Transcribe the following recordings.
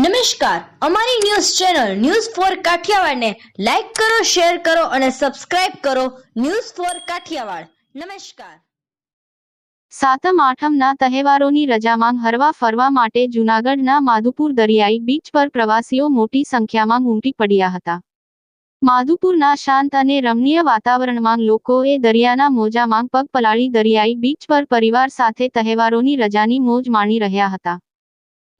નમસ્કાર. અમારી news channel news four કાઠિયાવાડને લાઈક કરો, શેર કરો અને સબસ્ક્રાઇબ કરો ન્યૂઝ ફોર કાઠિયાવાડ. નમસ્કાર. સાતમ આઠમના તહેવારોની રજામાં હરવા ફરવા માટે જૂનાગઢના માધુપુર દરિયાઈ બીચ પર પ્રવાસીઓ મોટી સંખ્યામાં ઉમટી પડ્યા હતા. માધુપુરના શાંત અને રમણીય વાતાવરણમાં લોકોએ દરિયાના મોજામાં પગ પલાળી દરિયાઈ બીચ પર પરિવાર સાથે તહેવારોની રજાની મોજ માણી રહ્યા હતા.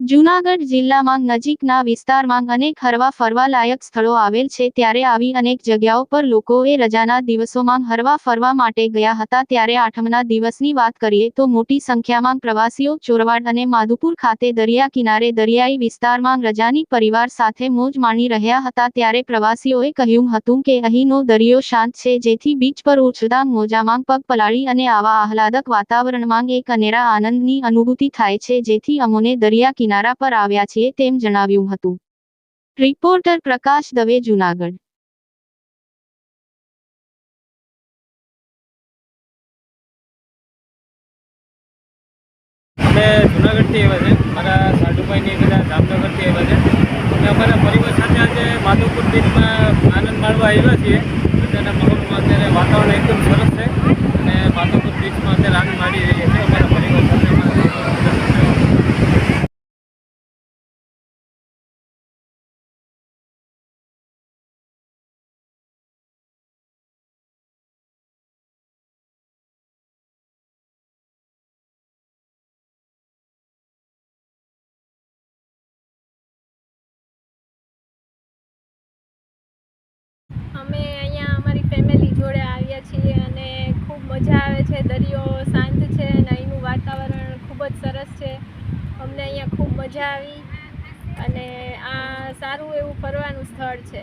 જૂનાગઢ જિલ્લામાં નજીકના વિસ્તારમાં અનેક હરવા ફરવા લાયક સ્થળો આવેલ છે. ત્યારે આવી અનેક જગ્યાઓ પર લોકોએ રજાના દિવસોમાં હરવા ફરવા માટે ગયા હતા. ત્યારે આઠમના દિવસની વાત કરીએ તો મોટી સંખ્યામાં પ્રવાસીઓ ચોરવાડ અને માધુપુર ખાતે દરિયા કિનારે દરિયાઈ વિસ્તારમાં રજાની પરિવાર સાથે મોજ માણી રહ્યા હતા. ત્યારે પ્રવાસીઓએ કહ્યું હતું કે અહીંનો દરિયો શાંત છે, જેથી બીચ પર ઉછળતા મોજામાં પગ પલાળી અને આવા આહલાદક વાતાવરણમાં એક અનેરા આનંદની અનુભૂતિ થાય છે, જેથી અમોને દરિયા કિનારા પર આવ્યા છીએ તેમ જણાવ્યું હતું. રિપોર્ટર પ્રકાશ દવે, જૂનાગઢ. અમે જુનાગઢથી આવ્યા છે. મારા સાડુભાઈની બધા જામનગરથી આવ્યા છે. અને અમારા પરિવાર સાથે આજે માધવપુર બીચમાં આનંદ માણવા આવ્યા છીએ. અત્યારના માહોલમાં અત્યારે વાતાવરણ એકદમ સરસ છે. અને માધવપુર બીચમાં અત્યારે આનંદ માણી રહ્યા છીએ અમે અહીંયા અમારી ફેમિલી જોડે આવ્યા છીએ અને ખૂબ મજા આવે છે. દરિયો શાંત છે અને અહીંનું વાતાવરણ ખૂબ જ સરસ છે. અમને અહીંયા ખૂબ મજા આવી અને આ સારું એવું ફરવાનું સ્થળ છે.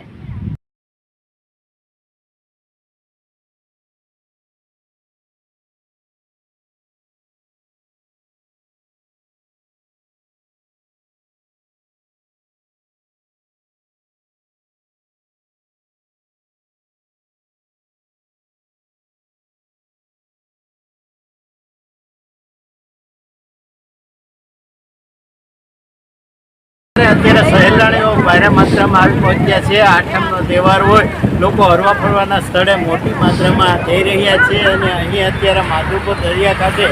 અત્યારે સહેલાણીઓ ભારે માત્રામાં આવી પહોંચ્યા છે. આઠમનો તહેવાર હોય, લોકો હરવા ફરવાના સ્થળે મોટી માત્રામાં જઈ રહ્યા છે અને અહીં અત્યારે માધુપુર દરિયા ખાતે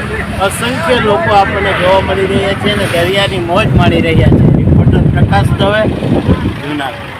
અસંખ્ય લોકો આપણને જોવા મળી રહ્યા છે અને દરિયાની મોજ માણી રહ્યા છે. રિપોર્ટર પ્રકાશ દવે, જુનાગઢ.